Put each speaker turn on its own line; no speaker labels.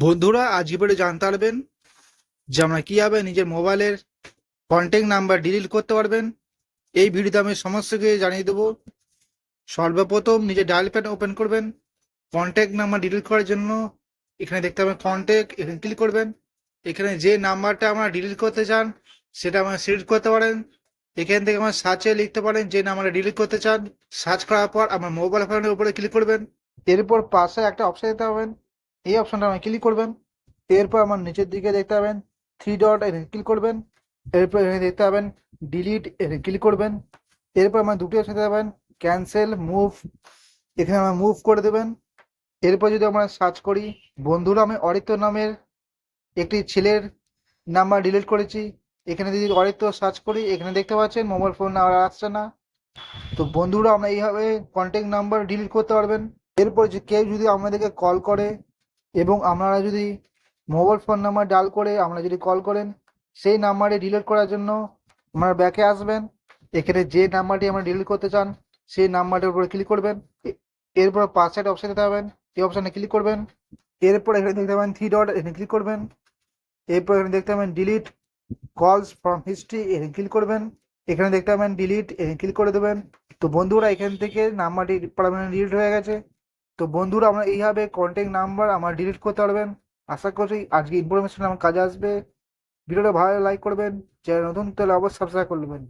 বন্ধুরা, আজকে পরে জানতে পারবেন যে আমরা কীভাবে নিজের মোবাইলের কন্ট্যাক্ট নাম্বার ডিলিট করতে পারবেন। এই ভিডিওতে আমি সমস্ত কিছু জানিয়ে দেবো। সর্বপ্রথম নিজের ডায়াল প্যাড ওপেন করবেন কন্ট্যাক্ট নাম্বার ডিলিট করার জন্য। এখানে দেখতে পাবেন কন্ট্যাক্ট এখানে ক্লিক করবেন। এখানে যে নাম্বারটা আমরা ডিলিট করতে চান, সেটা আমরা সিলেক্ট করতে পারেন। এখান থেকে আমার সার্চে লিখতে পারেন যে নাম্বারটা ডিলিট করতে চান। সার্চ করার পর আমার মোবাইল ফোনের উপরে ক্লিক করবেন। এরপর পাশে একটা অপশন দিতে পাবেন এই অপশনটা আমার ক্লিক করবেন। এরপর আমার নিচের দিকে দেখতে পাবেন থ্রি ডট এখানে ক্লিক করবেন। এরপর এখানে দেখতে পাবেন ডিলিট এখানে ক্লিক করবেন। এরপর আমার দুটি অপশন দেখতে পাবেন ক্যান্সেল মুভ এখানে আমার মুভ করে দেবেন। এরপর যদি আমরা সার্চ করি, বন্ধুরা আমি অরিত্য নামের একটি ছেলের নাম্বার ডিলিট করেছি। এখানে যদি অরিত্য সার্চ করি, এখানে দেখতে পাচ্ছেন মোবাইল ফোন আর আসছে না। তো বন্ধুরা, আমরা এইভাবে কন্ট্যাক্ট নাম্বার ডিলিট করতে পারবেন। এরপর যে কেউ যদি আমাদেরকে কল করে এবং আপনারা যদি মোবাইল ফোন নাম্বার ডাল করে আপনারা যদি কল করেন, সেই নাম্বারে ডিলিট করার জন্য আপনারা ব্যাকে আসবেন। এখানে যে নাম্বারটি আমরা ডিলিট করতে চান, সেই নাম্বারটার উপরে ক্লিক করবেন। এরপর পাসওয়ার্ড অপশন পাবেন এই অপশানে ক্লিক করবেন। এরপর এখানে দেখতে পাবেন থ্রি ডট এখানে ক্লিক করবেন। এরপর এখানে দেখতে পাবেন ডিলিট কলস ফ্রম হিস্ট্রি এখানে ক্লিক করবেন। এখানে দেখতে পাবেন ডিলিট এখানে ক্লিক করে দেবেন। তো বন্ধুরা, এখান থেকে নাম্বারটি পারমানেন্ট ডিলিট হয়ে গেছে। তো বন্ধুরা, আমরা এইভাবে কন্ট্যাক্ট নাম্বার আমার ডিলিট করতে পারবেন। আশা করছি আজকে ইনফরমেশন আমার কাজে আসবে। ভিডিওটা ভালো লাইক করবেন। চ্যানেল নতুন, তাহলে অবশ্যই সাবস্ক্রাইব করবেন